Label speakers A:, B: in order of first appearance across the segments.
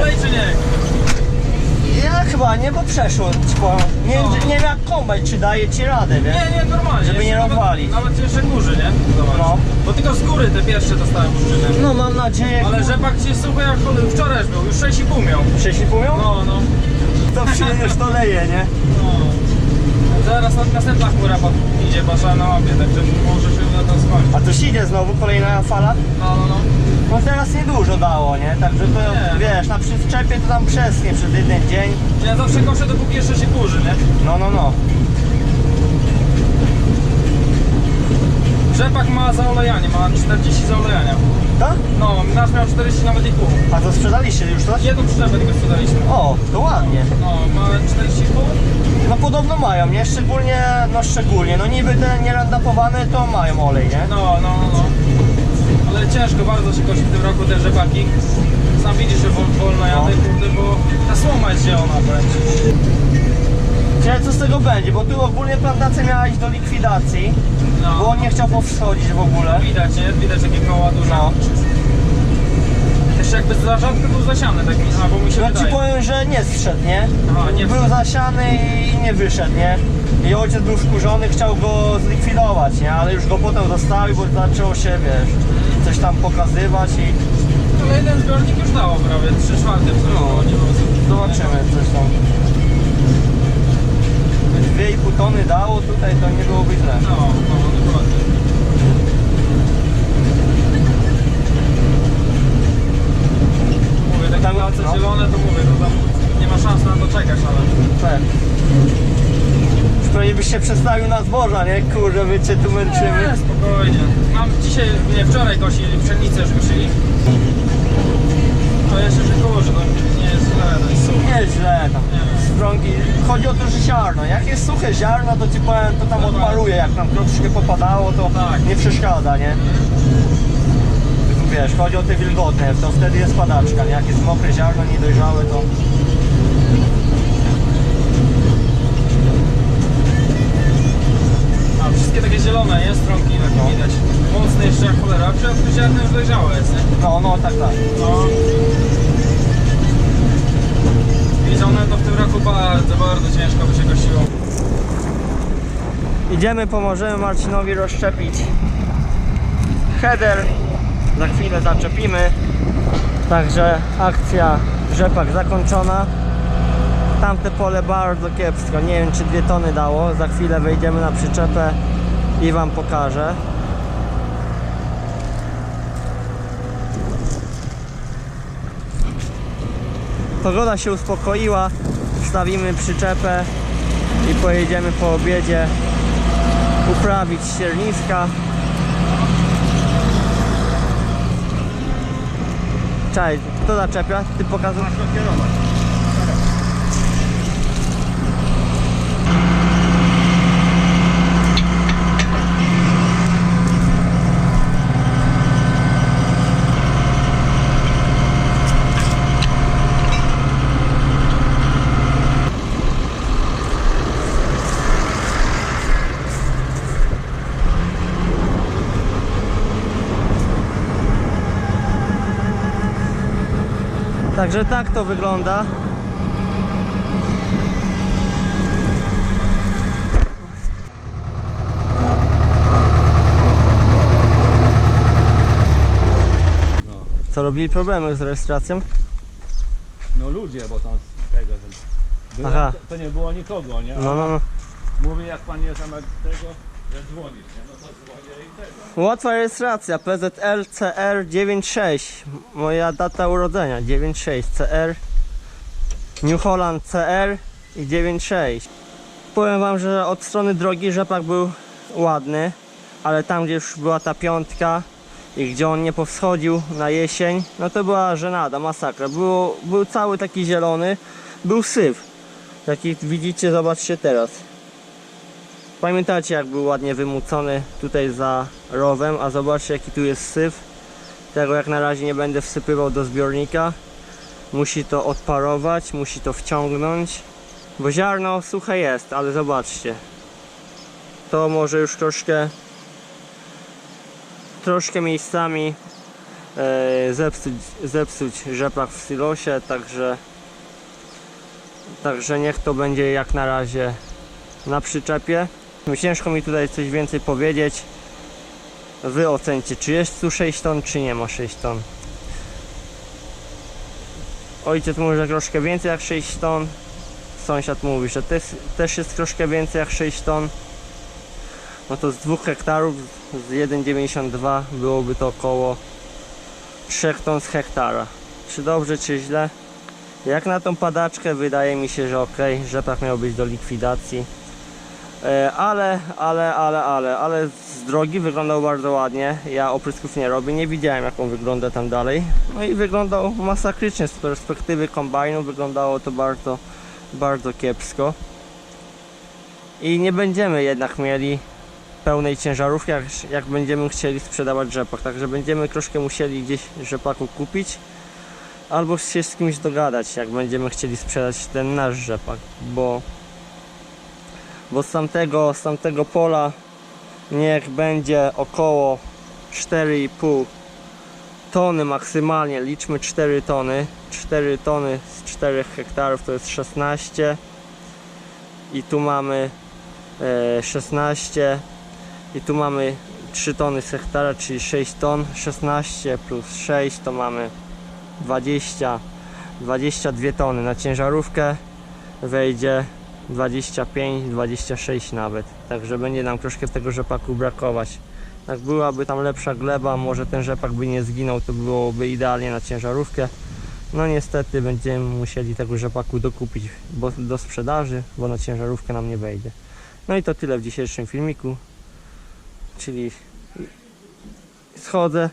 A: olej czy nie?
B: Ja chyba nie, bo przeszło. Tipo, nie,
A: No.
B: nie wiem jak kombaj, czy daje ci radę, wiesz?
A: Nie, nie, normalnie.
B: Żeby
A: Jeszcze
B: nie
A: nawet-
B: rozwalić.
A: Nawet jeszcze kurzy, nie? Zobacz.
B: No.
A: Bo tylko z góry te pierwsze dostałem kurczyny.
B: No mam nadzieję.
A: Ale rzepak ci suchy jak cholery. Wczoraj już był, już 6,5 miał.
B: 6,5 miał?
A: No, no.
B: To przyjedziesz, to leje, nie?
A: no. Zaraz na- następna chmura pod idzie, pasza na łapie, także może się uda to skończyć.
B: A to idzie znowu kolejna fala?
A: No, no, no.
B: No teraz niedużo dało, nie? Także to
A: Nie.
B: wiesz, na przyczepie to tam przesknie przez jeden dzień.
A: Ja zawsze koszę dopóki jeszcze się kurzy, nie?
B: No, no, no.
A: Rzepak ma zaolejanie, ma 40 zaolejania.
B: Tak?
A: No, nasz miał 40 nawet i pół.
B: A to sprzedaliście już coś?
A: Jedną przyczepę tylko sprzedaliśmy.
B: O, to ładnie.
A: No, ma 40,5.
B: No podobno mają, nie? Szczególnie, no szczególnie, no niby te nierandapowane to mają olej, nie?
A: No, no, no, no. Ale ciężko bardzo się kosi w tym roku te rzepaki. Sam widzisz, że wol- wolno jadę, kurde, bo ta słoma jest zielona wręcz.
B: Ciekawe co z tego będzie, bo tu ogólnie plantacja miała iść do likwidacji,
A: No.
B: bo on nie chciał powschodzić w ogóle.
A: Widać, nie? Widać jakie koła duże.
B: No.
A: Jeszcze jakby za rzadko był zasiany, tak mi, albo mi się
B: No ci
A: wydaje.
B: powiem, że nie zszedł, nie?
A: Aha, nie
B: Był zasiany i nie wyszedł, nie? I ojciec był wkurzony, chciał go zlikwidować, nie? Ale już go potem zostawił, bo zaczął się, wiesz, coś tam pokazywać i
A: Ale jeden zbiornik już dało prawie 3 czwarte.
B: No.
A: nie było
B: zobaczymy coś tam. 2,5 tony dało tutaj, to nie byłoby źle.
A: No, no, dokładnie. Mówię, takie
B: Tam-
A: palce
B: no.
A: zielone, to mówię, to tam nie ma szans na to czekać nawet.
B: Tak. Już pewnie byś się przestawił na zboża, nie? Kurze, my cię tu męczymy.
A: Nie, spokojnie. Mam dzisiaj, nie, wczoraj kosili, pszenicę już kosili. A jeszcze się kołoży, to nie jest źle, to jest suche.
B: Nie źle tam.
A: Nie.
B: Strągi. Chodzi o to, że ziarno. Jak jest suche ziarno, to ci powiem, to tam
A: No tak.
B: odparuje. Jak tam troszeczkę popadało, to
A: Tak.
B: nie przeszkadza, nie? Wiesz, chodzi o te wilgotne, to wtedy jest padaczka, nie? Jak jest mokre ziarno, niedojrzałe, to...
A: wszystkie takie zielone, nie? Strągi takie
B: No.
A: widać. Mocne jeszcze jak cholera, a przed ziarnem już dojrzałe jest, nie?
B: No, no, tak, tak.
A: No. Widzone to w tym roku bardzo, bardzo ciężko by się kosiło.
B: Idziemy, pomożemy Marcinowi rozszczepić header. Za chwilę zaczepimy. Także akcja rzepak zakończona. Tamte pole bardzo kiepsko. Nie wiem czy dwie tony dało. Za chwilę wejdziemy na przyczepę i Wam pokażę. Pogoda się uspokoiła. Wstawimy przyczepę i pojedziemy po obiedzie uprawić ścierniska. Cześć, kto zaczepia? Ty pokazujesz? Także tak to wygląda. Co robili problemy z rejestracją?
C: No ludzie, bo tam z tego.
B: Aha.
C: To, to nie było nikogo, nie?
B: No, no, no.
C: Mówię jak pan jest tego, nie? No to dzwonię i tego.
B: Łatwa rejestracja. PZL CR 96. Moja data urodzenia 96 CR. New Holland CR i 96. Powiem wam, że od strony drogi rzepak był ładny, ale tam gdzie już była ta piątka i gdzie on nie powschodził na jesień, no to była żenada, masakra. Był cały taki zielony, był syf. Taki widzicie, zobaczcie teraz. Pamiętacie jak był ładnie wymucony tutaj za rowem, a zobaczcie jaki tu jest syf. Tego jak na razie nie będę wsypywał do zbiornika. Musi to odparować, musi to wciągnąć. Bo ziarno suche jest, ale zobaczcie. To może już troszkę troszkę miejscami e, zepsuć, zepsuć rzepak w silosie, także także niech to będzie jak na razie na przyczepie. Ciężko mi tutaj coś więcej powiedzieć. Wy ocencie, czy jest tu 6 ton, czy nie ma 6 ton. Ojciec mówi, że troszkę więcej jak 6 ton. Sąsiad mówi, że też, też jest troszkę więcej jak 6 ton. No to z 2 hektarów, z 1,92 byłoby to około 3 ton z hektara. Czy dobrze, czy źle? Jak na tą padaczkę wydaje mi się, że ok, rzepak miał być do likwidacji. E, Ale, ale, ale, ale, ale z drogi wyglądał bardzo ładnie. Ja oprysków nie robię, nie widziałem jak on wygląda tam dalej. No i wyglądał masakrycznie z perspektywy kombajnu, wyglądało to bardzo, bardzo kiepsko. I nie będziemy jednak mieli pełnej ciężarówki, jak, jak będziemy chcieli sprzedawać rzepak. Także będziemy troszkę musieli gdzieś rzepaku kupić albo się z kimś dogadać, jak będziemy chcieli sprzedać ten nasz rzepak, bo bo z tamtego, z tamtego pola niech będzie około 4,5 tony maksymalnie, liczmy 4 tony. 4 tony z 4 hektarów to jest 16 i tu mamy e, 16 i tu mamy 3 tony z hektara, czyli 6 ton. 16 plus 6 to mamy 20 22 tony. Na ciężarówkę wejdzie 25, 26 nawet. Także będzie nam troszkę tego rzepaku brakować. Jak byłaby tam lepsza gleba, może ten rzepak by nie zginął, to byłoby idealnie na ciężarówkę. No niestety będziemy musieli tego rzepaku dokupić bo, do sprzedaży, bo na ciężarówkę nam nie wejdzie. No i to tyle w dzisiejszym filmiku. Czyli schodzę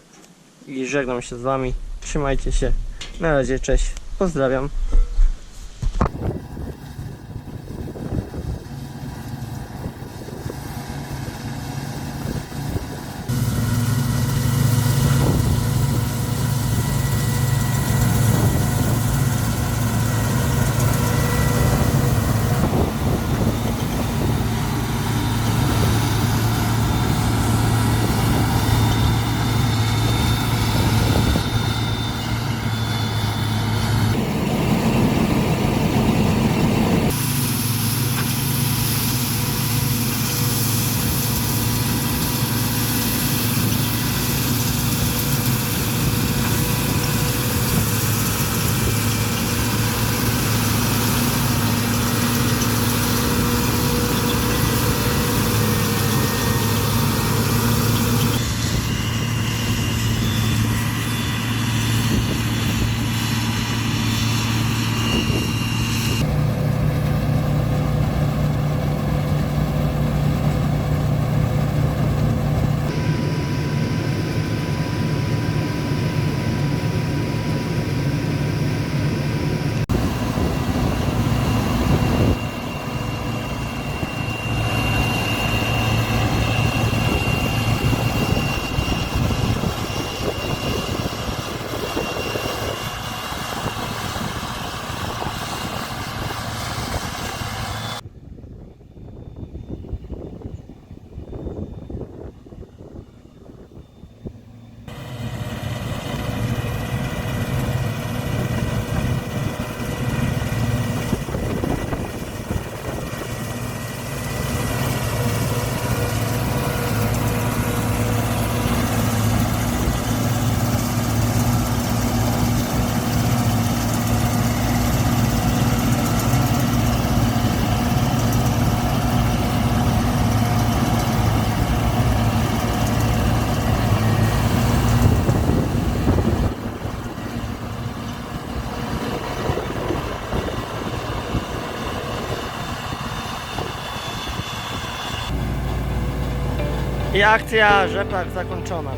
B: i żegnam się z Wami. Trzymajcie się. Na razie, cześć. Pozdrawiam. I akcja rzepak zakończona.